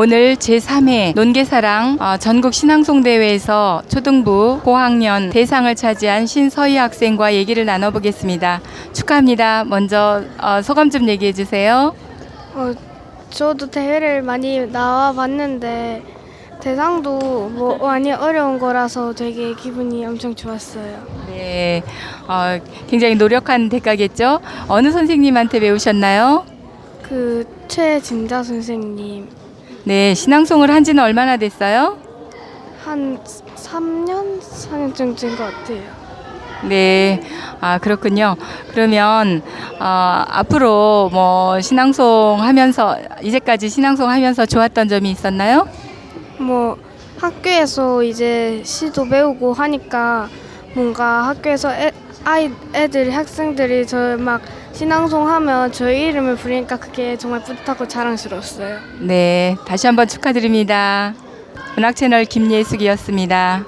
오늘 제3회 논개사랑 어, 전국 신앙송 대회에서 초등부 고학년 대상을 차지한 신서희 학생과 얘기를 나눠보겠습니다. 축하합니다. 먼저 어, 소감 좀 얘기해 주세요. 어, 저도 대회를 많이 나와 봤는데 대상도 뭐 많이 어려운 거라서 되게 기분이 엄청 좋았어요. 네, 어, 굉장히 노력한 대가겠죠. 어느 선생님한테 배우셨나요? 그 최진자 선생님 네, 신앙송을 한 지는 얼마나 됐어요? 한 3년 4년쯤 된 것 같아요. 네, 아 그렇군요. 그러면 어, 앞으로 뭐 신앙송 하면서 이제까지 신앙송 하면서 좋았던 점이 있었나요? 뭐 학교에서 이제 시도 배우고 하니까 뭔가 학교에서 애, 아이 애들 학생들이 저 막 신앙송 하면 저희 이름을 부르니까 그게 정말 뿌듯하고 자랑스러웠어요. 네, 다시 한번 축하드립니다. 문학 채널 김예숙이었습니다.